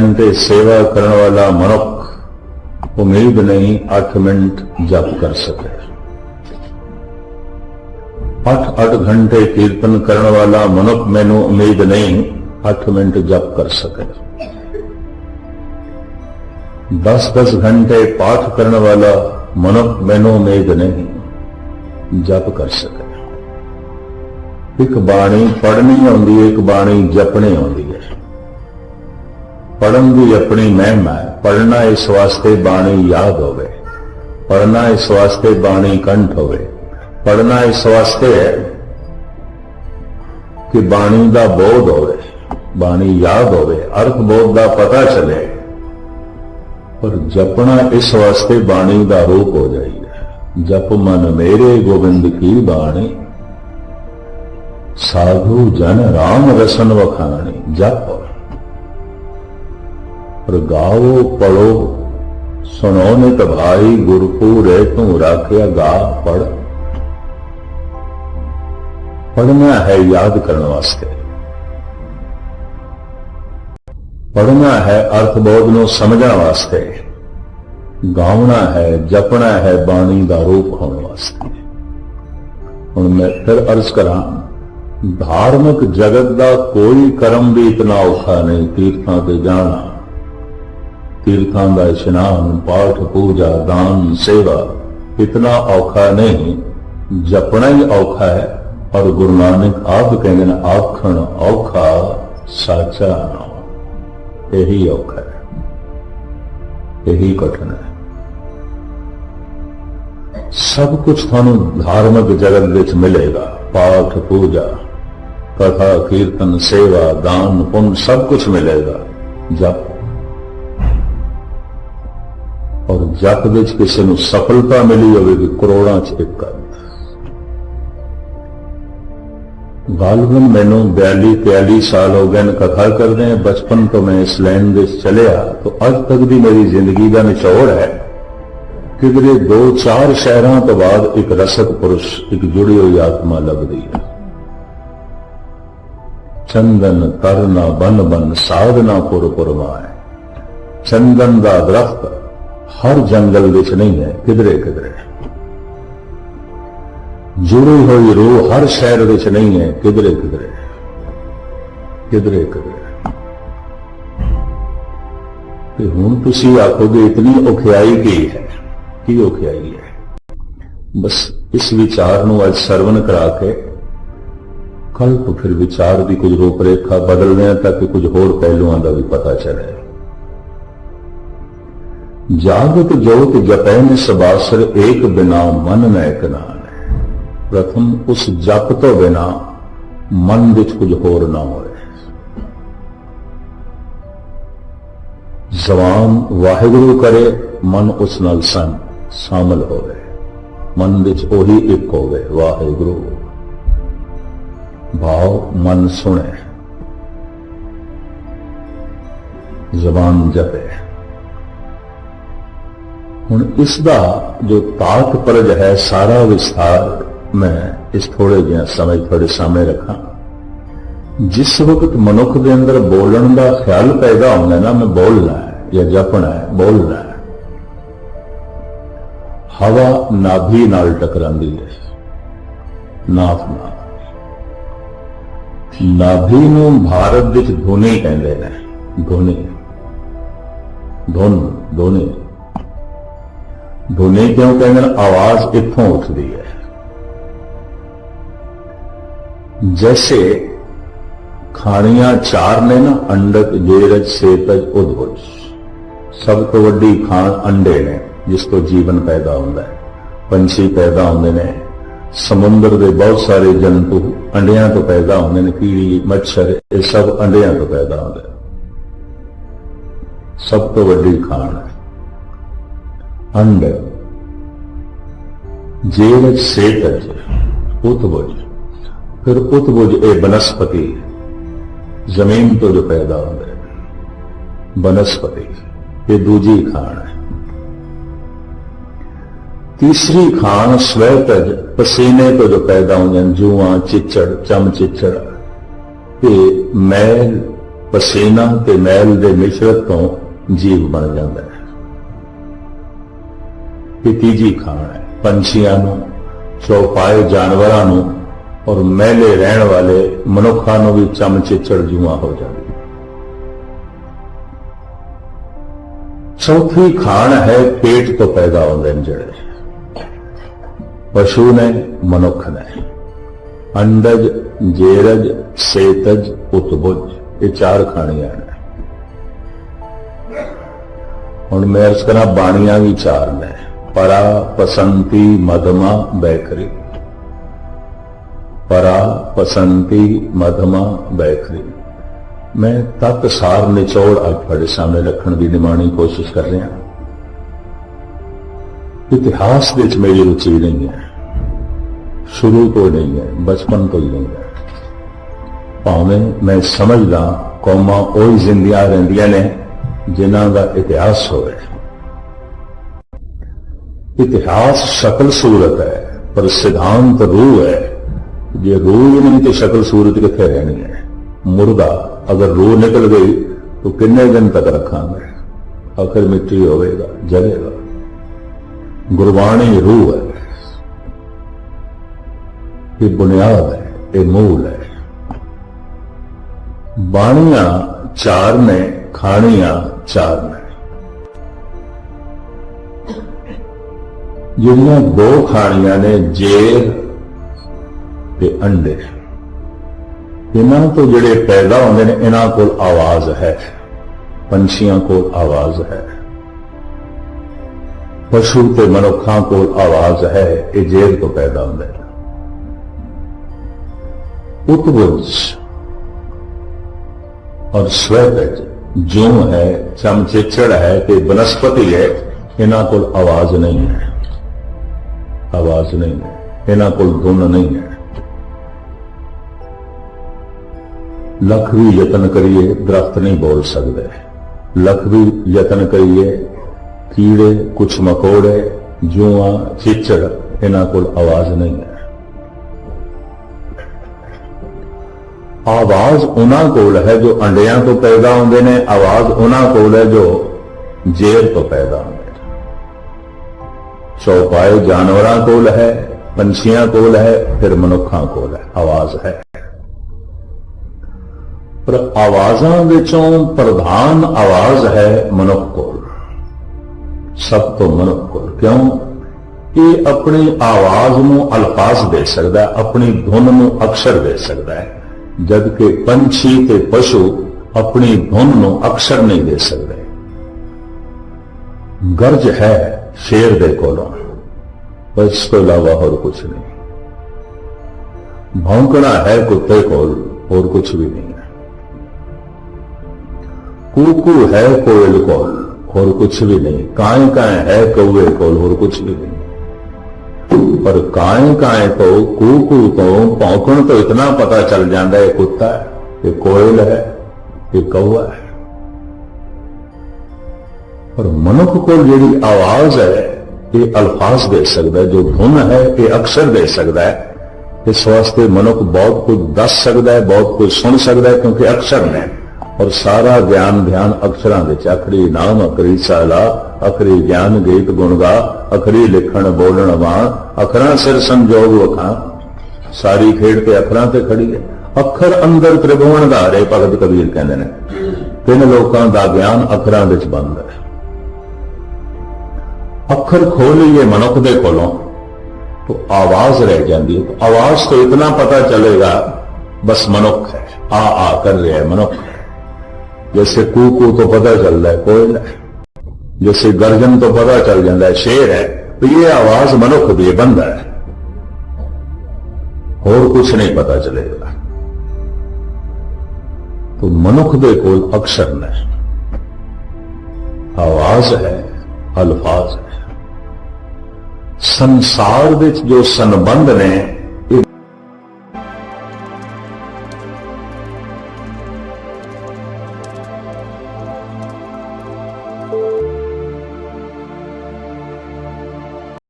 ਘੰਟੇ ਸੇਵਾ ਕਰਨ ਵਾਲਾ ਮਨੁੱਖ ਉਮੀਦ ਨਹੀਂ 8 ਮਿੰਟ ਜਪ ਕਰ ਸਕੇ। 8-8 ਘੰਟੇ ਕੀਰਤਨ ਕਰਨ ਵਾਲਾ ਮਨੁੱਖ ਮੈਨੂੰ ਉਮੀਦ ਨਹੀਂ 8 ਮਿੰਟ ਜਪ ਕਰ ਸਕੇ। 10-10 ਘੰਟੇ ਪਾਠ ਕਰਨ ਵਾਲਾ ਮਨੁੱਖ ਮੈਨੂੰ ਉਮੀਦ ਨਹੀਂ, ਜਪ ਕਰ ਸਕੇ। ਇੱਕ ਬਾਣੀ ਪੜ੍ਹਨੀ ਆਉਂਦੀ ਹੈ, ਇੱਕ ਬਾਣੀ ਜਪਣੀ ਆਉਂਦੀ ਹੈ। ਪੜਨ ਦੀ ਆਪਣੀ ਮਹਿਮਾ ਹੈ। ਪੜਨਾ ਇਸ ਵਾਸਤੇ ਬਾਣੀ ਯਾਦ ਹੋਵੇ। ਪੜਨਾ ਇਸ ਵਾਸਤੇ ਬਾਣੀ ਕੰਠ ਹੋਵੇ। ਪੜਨਾ ਇਸ ਵਾਸਤੇ ਹੈ ਕਿ ਬਾਣੀ ਦਾ ਬੋਧ ਹੋਵੇ। ਬਾਣੀ ਯਾਦ ਹੋਵੇ। ਅਰਥ ਬੋਧ ਦਾ ਪਤਾ ਚੱਲੇ। ਪਰ ਜਪਣਾ ਇਸ ਵਾਸਤੇ ਬਾਣੀ ਦਾ ਰੂਪ ਹੋ ਜਾਈਦਾ ਜਪ ਮਨ ਮੇਰੇ ਗੋਬਿੰਦ ਕੀ ਬਾਣੀ? ਸਾਧੂ ਜਨ ਰਾਮ ਰਸਨ ਵਖਾਣੀ। ਜਪ। ਗਾਓ, ਪੜੋ, ਸੁਣੋ, ਨਿਤ ਭਾਈ ਗੁਰ ਕੋ ਤੂੰ ਰੱਖਿਆ ਗਾ ਪੜ ਪੜਨਾ ਹੈ ਯਾਦ ਕਰਨ ਵਾਸਤੇ। ਪੜਨਾ ਹੈ ਅਰਥ ਬੋਧ ਨੂੰ ਸਮਝਣ ਵਾਸਤੇ। ਗਾਉਣਾ ਹੈ, ਜਪਣਾ ਹੈ ਬਾਣੀ ਦਾ ਰੂਪ ਹੋਣ ਵਾਸਤੇ। ਹੁਣ ਮੈਂ ਫਿਰ ਅਰਜ਼ ਕਰਾਂ, ਧਾਰਮਿਕ ਜਗਤ ਦਾ ਕੋਈ ਕਰਮ ਵੀ ਇਤਨਾ ਔਖਾ ਨਹੀਂ ਤੀਰਥਾਂ ਤੇ ਜਾਣਾ। ਤੀਰਥਾਂ ਦਾ ਇਸ਼ਨਾਨ, ਪਾਠ, ਪੂਜਾ, ਦਾਨ, ਸੇਵਾ ਇਤਨਾ ਔਖਾ ਨਹੀਂ। ਜਪਣਾ ਹੀ ਔਖਾ ਹੈ ਔਰ ਗੁਰੂ ਨਾਨਕ ਆਪ ਕਹਿੰਦੇ ਨੇ, ਆਖਣ ਔਖਾ ਸਾਚਾ ਨਾਮ। ਇਹੀ ਔਖਾ ਹੈ। ਇਹੀ ਕਠਿਨ ਹੈ। ਸਭ ਕੁਝ ਤੁਹਾਨੂੰ ਧਾਰਮਿਕ ਜਗਤ ਵਿੱਚ ਮਿਲੇਗਾ। ਪਾਠ, ਪੂਜਾ, ਕਥਾ, ਕੀਰਤਨ, ਸੇਵਾ, ਦਾਨ, ਪੁੰਨ ਸਭ ਕੁਝ ਮਿਲੇਗਾ। ਜਪ ਔਰ ਜਪ ਵਿੱਚ ਕਿਸੇ ਨੂੰ ਸਫਲਤਾ ਮਿਲੀ ਹੋਵੇਗੀ ਕਰੋੜਾਂ ਚ ਇੱਕ ਅੱਧ ਗਾਲਬਨ ਮੈਨੂੰ 42 43 ਸਾਲ ਹੋ ਗਏ ਨੇ ਕਥਾ ਕਰਦੇ ਹਾਂ। ਬਚਪਨ ਤੋਂ ਮੈਂ ਇਸ ਲਾਈਨ ਦੇ ਵਿੱਚ ਚਲਿਆ। ਤਾਂ ਅੱਜ ਤੱਕ ਦੀ ਮੇਰੀ ਜ਼ਿੰਦਗੀ ਦਾ ਨਿਚੋੜ ਹੈ। ਕਿਧਰੇ ਦੋ ਚਾਰ ਸ਼ਹਿਰਾਂ ਤੋਂ ਬਾਅਦ ਇੱਕ ਰਸਕ ਪੁਰਸ਼, ਇੱਕ ਜੁੜੀ ਹੋਈ ਆਤਮਾ ਲੱਭਦੀ ਹੈ। ਚੰਦਨ ਤਰਨਾ ਬਨ ਬਨ ਸਾਧਨਾ ਪੁਰ ਪੁਰਮਾਏ ਚੰਦਨ ਦਾ ਦਰਖਤ ਹਰ ਜੰਗਲ ਵਿੱਚ ਨਹੀਂ ਹੈ, ਕਿਧਰੇ ਕਿਧਰੇ ਜੁੜੀ ਹੋਈ ਰੂਹ ਹਰ ਸ਼ਹਿਰ ਵਿੱਚ ਨਹੀਂ ਹੈ, ਕਿਧਰੇ ਕਿਧਰੇ ਕਿਧਰੇ ਕਿਧਰੇ ਤੇ ਹੁਣ ਤੁਸੀਂ ਆਖੋਗੇ, ਇਤਨੀ ਔਖਿਆਈ ਕੀ ਹੈ? ਕੀ ਔਖਿਆਈ ਹੈ? ਬਸ ਇਸ ਵਿਚਾਰ ਨੂੰ ਅੱਜ ਸਰਵਨ ਕਰਾ ਕੇ ਕੱਲ ਤੋਂ ਫਿਰ ਵਿਚਾਰ ਦੀ ਕੁਝ ਰੂਪਰੇਖਾ ਬਦਲਦੇ ਹਾਂ ਤਾਂ ਕਿ ਕੁਝ ਹੋਰ ਪਹਿਲੂਆਂ ਦਾ ਵੀ ਪਤਾ ਚੱਲੇ। ਜਾਗਤ ਜੋਤ ਜਪੈਨ ਸਬਾਸਰ ਏਕ ਬਿਨਾ ਮਨ ਨਾ ਇੱਕ ਨਾਲ ਪ੍ਰਥਮ ਉਸ ਜਪ ਤੋਂ ਬਿਨਾ ਮਨ ਵਿੱਚ ਕੁਝ ਹੋਰ ਨਾ ਹੋਵੇ। ਜ਼ਬਾਨ ਵਾਹਿਗੁਰੂ ਕਰੇ, ਮਨ ਉਸ ਨਾਲ ਸੰਗ ਸ਼ਾਮਲ ਹੋਵੇ। ਮਨ ਵਿੱਚ ਉਹੀ ਇੱਕ ਹੋਵੇ, ਵਾਹਿਗੁਰੂ। ਭਾਵ ਮਨ ਸੁਣੇ। ਜ਼ਬਾਨ ਜਪੇ। ਹੁਣ ਇਸ ਦਾ ਜੋ ਤਾਕ ਪਰਜ ਹੈ, ਸਾਰਾ ਵਿਸਥਾਰ ਮੈਂ ਇਸ ਥੋੜੇ ਜਿਹਾ ਸਮੇਂ ਤੁਹਾਡੇ ਸਾਹਮਣੇ ਰੱਖਾਂ। ਜਿਸ ਵਕਤ ਮਨੁੱਖ ਦੇ ਅੰਦਰ ਬੋਲਣ ਦਾ ਖਿਆਲ ਪੈਦਾ ਹੁੰਦਾ ਨਾ, ਮੈਂ ਬੋਲਣਾ ਹੈ ਜਾਂ ਜਪਣਾ ਹੈ ਬੋਲਣਾ ਹੈ। ਹਵਾ ਨਾਭੀ ਨਾਲ ਟਕਰਾਂਦੀ ਹੈ। ਨਾਫ ਨਾਲ। ਨਾਭੀ ਨੂੰ ਭਾਰਤ ਵਿੱਚ ਧੁਨੀ ਕਹਿੰਦੇ ਨੇ। ਧੁਨੀ। ਧੁਨ, ਧੁਨੀ। ਧੁਨੀ ਕਿਉਂ ਕਹਿੰਦੇ ਨੇ? ਆਵਾਜ਼ ਇੱਥੋਂ ਉੱਠਦੀ ਹੈ? ਜੈਸੇ ਖਾਣੀਆਂ ਚਾਰ ਨੇ ਨਾ, ਅੰਡਕ, ਜੇਰਜ ਸੇਤਜ ਉਦਭੁਜ ਸਭ ਤੋਂ ਵੱਡੀ ਖਾਣ ਅੰਡੇ ਨੇ, ਜਿਸ ਤੋਂ ਜੀਵਨ ਪੈਦਾ ਹੁੰਦਾ ਹੈ। ਪੰਛੀ ਪੈਦਾ ਹੁੰਦੇ ਨੇ। ਸਮੁੰਦਰ ਦੇ ਬਹੁਤ ਸਾਰੇ ਜੰਤੂ ਅੰਡਿਆਂ ਤੋਂ ਪੈਦਾ ਹੁੰਦੇ ਨੇ, ਕੀੜੀ, ਮੱਛਰ, ਇਹ ਸਭ ਅੰਡਿਆਂ ਤੋਂ ਪੈਦਾ ਹੁੰਦੇ ਸਭ ਤੋਂ ਵੱਡੀ ਖਾਣ ਹੈ। ਅੰਡ ਜੇਰਜ ਸੇਤਜ ਉਤਬੁਜ। ਫਿਰ ਉਤਬੁਜ ਇਹ ਬਨਸਪਤੀ। ਜ਼ਮੀਨ ਤੋਂ ਜੋ ਪੈਦਾ ਹੁੰਦਾ ਹੈ। ਬਨਸਪਤੀ। ਇਹ ਦੂਜੀ ਖਾਣ ਹੈ। ਤੀਸਰੀ ਖਾਣ ਸਵੈਤਜ ਪਸੀਨੇ ਤੋਂ ਜੋ ਪੈਦਾ ਹੁੰਦੇ ਹਨ ਜੂਆਂ, ਚਿੱਚੜ, ਚਮ ਚਿੱਚੜ। ਇਹ ਮੈਲ, ਪਸੀਨਾ ਤੇ ਮੈਲ ਦੇ ਮਿਸ਼ਰਤ ਤੋਂ ਜੀਵ ਬਣ ਜਾਂਦਾ ਹੈ। ਇਹ ਤੀਜੀ ਖਾਣ ਹੈ। ਪੰਛੀਆਂ ਨੂੰ, ਚੌਪਾਏ ਜਾਨਵਰਾਂ ਨੂੰ ਔਰ ਮਹਿਲੇ ਰਹਿਣ ਵਾਲੇ ਮਨੁੱਖਾਂ ਨੂੰ ਵੀ ਚਮਚੇਚੜ ਜੂਆਂ ਹੋ ਜਾਂਦੀ ਚੌਥੀ ਖਾਣ ਹੈ ਪੇਟ ਤੋਂ ਪੈਦਾ ਹੁੰਦੇ ਨੇ ਜਿਹੜੇ। ਪਸ਼ੂ ਨੇ, ਮਨੁੱਖ ਨੇ। ਅੰਡਜ, ਜੇਰਜ, ਸੇਤਜ, ਉਤਬੁਜ, ਇਹ ਚਾਰ ਖਾਣੀਆਂ ਨੇ। ਹੁਣ ਮੈਂ ਅਰਜ਼ ਕਰਾਂ ਬਾਣੀਆਂ ਵੀ ਚਾਰ ਨੇ ਪਰਾ ਪਸੰਤੀ ਮਧਮਾ ਬੈਕਰੀ ਪਰਾ ਪਸੰਤੀ ਮਧਮਾ ਬੈਕਰੀ ਮੈਂ ਤੱਕ ਸਾਰ ਨਿਚੋੜ ਅੱਜ ਤੁਹਾਡੇ ਸਾਹਮਣੇ ਰੱਖਣ ਦੀ ਨਿਮਾਣੀ ਕੋਸ਼ਿਸ਼ ਕਰ ਰਿਹਾ ਇਤਿਹਾਸ ਵਿੱਚ ਮੇਰੀ ਰੁਚੀ ਨਹੀਂ ਹੈ ਸ਼ੁਰੂ ਤੋਂ ਨਹੀਂ ਹੈ ਬਚਪਨ ਤੋਂ ਹੀ ਨਹੀਂ ਹੈ ਭਾਵੇਂ ਮੈਂ ਸਮਝਦਾ ਕੌਮਾਂ ਉਹੀ ਜ਼ਿੰਦਗੀਆਂ ਰਹਿੰਦੀਆਂ ਨੇ ਜਿਨ੍ਹਾਂ ਦਾ ਇਤਿਹਾਸ ਹੋਵੇ ਇਤਿਹਾਸ ਸ਼ਕਲ ਸੂਰਤ ਹੈ, ਪਰ ਸਿਧਾਂਤ ਰੂਹ ਹੈ। ਜੇ ਰੂਹ ਨਹੀਂ ਤੇ ਸ਼ਕਲ ਸੂਰਤ ਕਿੱਥੇ ਰਹਿਣੀ ਹੈ? ਮੁਰਦਾ ਅਗਰ ਰੂਹ ਨਿਕਲ ਗਈ, ਤਾਂ ਕਿੰਨੇ ਦਿਨ ਤੱਕ ਰੱਖਾਂਗੇ? ਆਖਰ ਮਿੱਟੀ ਹੋਵੇਗਾ, ਜਲੇਗਾ। ਗੁਰਬਾਣੀ ਰੂਹ ਹੈ। ਇਹ ਬੁਨਿਆਦ ਹੈ, ਇਹ ਮੂਲ ਹੈ। ਬਾਣੀਆਂ ਚਾਰ ਨੇ, ਖਾਣੀਆਂ ਚਾਰ ਨੇ। ਜਿਹੜੀਆਂ ਦੋ ਖਾਣੀਆਂ ਨੇ ਜੇਰ ਤੇ ਅੰਡੇ। ਇਹਨਾਂ ਤੋਂ ਜਿਹੜੇ ਪੈਦਾ ਹੁੰਦੇ ਨੇ, ਇਹਨਾਂ ਕੋਲ ਆਵਾਜ਼ ਹੈ। ਪੰਛੀਆਂ ਕੋਲ ਆਵਾਜ਼ ਹੈ। ਪਸ਼ੂ ਤੇ ਮਨੁੱਖਾਂ ਕੋਲ ਆਵਾਜ਼ ਹੈ, ਇਹ ਜੇਰ ਤੋਂ ਪੈਦਾ ਹੁੰਦਾ ਨੇ। ਉਤਵਜ ਔਰ ਸਵੈਤਜ ਜੋ ਹੈ, ਚਮਚੇਚੜ ਹੈ ਤੇ ਬਨਸਪਤੀ ਹੈ, ਇਹਨਾਂ ਕੋਲ ਆਵਾਜ਼ ਨਹੀਂ ਹੈ। ਆਵਾਜ਼ ਨਹੀਂ ਹੈ ਇਹਨਾਂ ਕੋਲ ਧੁਨ ਨਹੀਂ ਹੈ। ਲੱਖ ਵੀ ਯਤਨ ਕਰੀਏ, ਦਰਖਤ ਨਹੀਂ ਬੋਲ ਸਕਦੇ। ਲੱਖ ਵੀ ਯਤਨ ਕਰੀਏ, ਕੀੜੇ, ਕੁਛ ਮਕੋੜੇ, ਜੂਆਂ, ਚਿੱਚੜ, ਇਹਨਾਂ ਕੋਲ ਆਵਾਜ਼ ਨਹੀਂ ਹੈ। ਆਵਾਜ਼ ਉਹਨਾਂ ਕੋਲ ਹੈ ਜੋ ਅੰਡਿਆਂ ਤੋਂ ਪੈਦਾ ਹੁੰਦੇ ਨੇ, ਆਵਾਜ਼ ਉਹਨਾਂ ਕੋਲ ਹੈ ਜੋ ਜੇਰ ਤੋਂ ਪੈਦਾ ਹੁੰਦੇ ਨੇ ਚੌਪਾਏ ਜਾਨਵਰਾਂ ਕੋਲ ਹੈ, ਪੰਛੀਆਂ ਕੋਲ ਹੈ, ਫਿਰ ਮਨੁੱਖਾਂ ਕੋਲ ਹੈ। ਆਵਾਜ਼ ਹੈ। ਪਰ ਆਵਾਜ਼ਾਂ ਵਿੱਚੋਂ ਪ੍ਰਧਾਨ ਆਵਾਜ਼ ਹੈ ਮਨੁੱਖ ਕੋਲ। ਸਭ ਤੋਂ ਮਨੁੱਖ ਕੋਲ। ਕਿਉਂ? ਇਹ ਆਪਣੀ ਆਵਾਜ਼ ਨੂੰ ਅਲਫਾਜ਼ ਦੇ ਸਕਦਾ ਹੈ, ਆਪਣੀ ਧੁਨ ਨੂੰ ਅਕਸ਼ਰ ਦੇ ਸਕਦਾ ਹੈ। ਜਦ ਕਿ ਪੰਛੀ ਤੇ ਪਸ਼ੂ ਆਪਣੀ ਧੁਨ ਨੂੰ ਅਕਸ਼ਰ ਨਹੀਂ ਦੇ ਸਕਦੇ। ਗਰਜ ਹੈ ਸ਼ੇਰ ਦੇ ਕੋਲੋਂ ਪਰ ਇਸ ਤੋਂ ਇਲਾਵਾ ਹੋਰ ਕੁਝ ਨਹੀਂ ਭੌਂਕਣਾ ਹੈ ਕੁੱਤੇ ਕੋਲ ਹੋਰ ਕੁਝ ਵੀ ਨਹੀਂ ਹੈ ਕੂਕੂ ਹੈ ਕੋਇਲ ਕੋਲ ਹੋਰ ਕੁਝ ਵੀ ਨਹੀਂ ਕਾਏ ਕਾਏ ਹੈ ਕौवे ਕੋਲ ਹੋਰ ਕੁਝ ਵੀ ਨਹੀਂ ਪਰ ਕਾਏ ਕਾਏ ਤੋਂ ਕੂਕੂ ਤੋਂ ਭੌਂਕਣ ਤੋਂ ਇਤਨਾ ਪਤਾ ਚੱਲ ਜਾਂਦਾ ਹੈ ਇਹ ਕੁੱਤਾ ਹੈ ਇਹ ਕੋਇਲ ਹੈ ਇਹ ਕौवा ਹੈ ਪਰ ਮਨੁੱਖ ਕੋਲ ਜਿਹੜੀ ਆਵਾਜ਼ ਹੈ, ਇਹ ਅਲਫਾਜ਼ ਦੇ ਸਕਦਾ ਜੋ ਧੁਨ ਹੈ, ਇਹ ਅਕਸ਼ਰ ਦੇ ਸਕਦਾ ਹੈ। ਇਸ ਵਾਸਤੇ ਮਨੁੱਖ ਬਹੁਤ ਕੁਝ ਦੱਸ ਸਕਦਾ ਹੈ, ਬਹੁਤ ਕੁਝ ਸੁਣ ਸਕਦਾ ਹੈ, ਕਿਉਂਕਿ ਅਕਸ਼ਰ ਨੇ। ਔਰ ਸਾਰਾ ਗਿਆਨ ਧਿਆਨ ਅਕਸ਼ਰਾਂ ਵਿੱਚ ਅਖਰੀ ਨਾਮ, ਅਖਰੀ ਸਾਲਾ, ਅਖਰੀ ਗਿਆਨ ਗੀਤ ਗੁਣਗਾ ਅਖਰੀ ਲਿਖਣ, ਬੋਲਣ ਵਾਂ, ਅਖਰਾਂ ਸਿਰ ਸੰਜੋਗ ਵਖਾਂ। ਸਾਰੀ ਖੇਡ ਤੇ ਅਖਰਾਂ ਤੇ ਖੜੀ ਹੈ। ਅੱਖਰ ਅੰਦਰ ਤ੍ਰਿਭੁਵਨ ਧਾਰੇ, ਭਗਤ ਕਬੀਰ ਕਹਿੰਦੇ ਨੇ। ਤਿੰਨ ਲੋਕਾਂ ਦਾ ਗਿਆਨ ਅੱਖਰਾਂ ਵਿੱਚ ਬੰਦ ਹੈ। ਅੱਖਰ ਖੋਲੀਏ ਮਨੁੱਖ ਦੇ ਕੋਲੋਂ तो आवाज रह जाती है तो आवाज तो इतना पता चलेगा बस मनुख है आ आ कर रहे हैं मनुख है जैसे कू कू तो पता चल रहा है कोयल है जैसे गर्जन तो पता चल जाता है शेर है तो ये आवाज मनुख की है बंद है और कुछ नहीं पता चलेगा तो मनुख दे कोल अक्षर ने आवाज है ਅਲਫਾਜ਼ ਸੰਸਾਰ ਵਿੱਚ ਜੋ ਸੰਬੰਧ ਨੇ